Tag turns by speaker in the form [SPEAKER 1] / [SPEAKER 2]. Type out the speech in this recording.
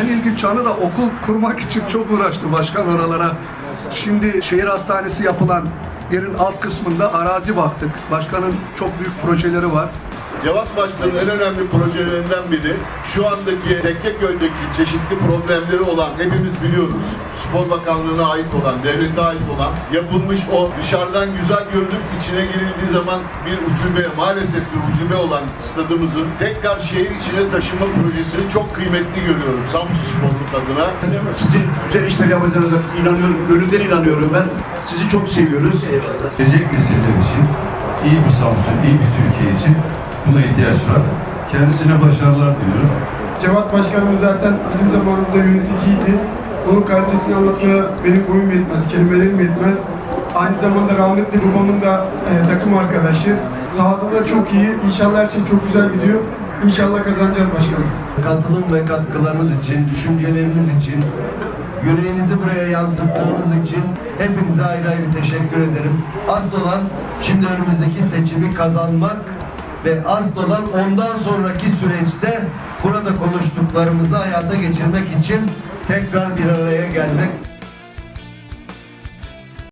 [SPEAKER 1] En ilginç anı da okul kurmak için çok uğraştı başkan oralara. Şimdi şehir hastanesi yapılan yerin alt kısmında arazi baktık. Başkanın çok büyük projeleri var.
[SPEAKER 2] Cevat Başkan'ın en önemli projelerinden biri şu andaki Tekkeköy'deki çeşitli problemleri olan hepimiz biliyoruz. Spor Bakanlığı'na ait olan, devlete ait olan yapılmış o dışarıdan güzel görünüp içine girildiği zaman bir ucube, maalesef bir ucube olan stadımızın tekrar şehir içine taşıma projesini çok kıymetli görüyorum Samsun Sporluk adına.
[SPEAKER 3] Sizin güzel işler yapacağınıza inanıyorum, gönülden inanıyorum ben. Sizi çok seviyoruz.
[SPEAKER 4] gelecek nesiller için, iyi bir Samsun, iyi bir Türkiye için buna ihtiyaç var. Kendisine başarılar diliyorum.
[SPEAKER 5] Cevat Başkanımız zaten bizim zamanımızda yöneticiydi. Onun kalitesini anlatmaya benim boyum yetmez, kelimelerim yetmez. Aynı zamanda rahmetli babamın da e, takım arkadaşı. Sahada da çok iyi. İnşallah her şey çok güzel gidiyor. İnşallah kazanacağız başkanım.
[SPEAKER 6] katılım ve katkılarınız için, düşünceleriniz için, yüreğinizi buraya yansıttığınız için hepinize ayrı ayrı teşekkür ederim. Asıl olan şimdi önümüzdeki seçimi kazanmak ve olan ondan sonraki süreçte burada konuştuklarımızı hayata geçirmek için tekrar bir araya gelmek.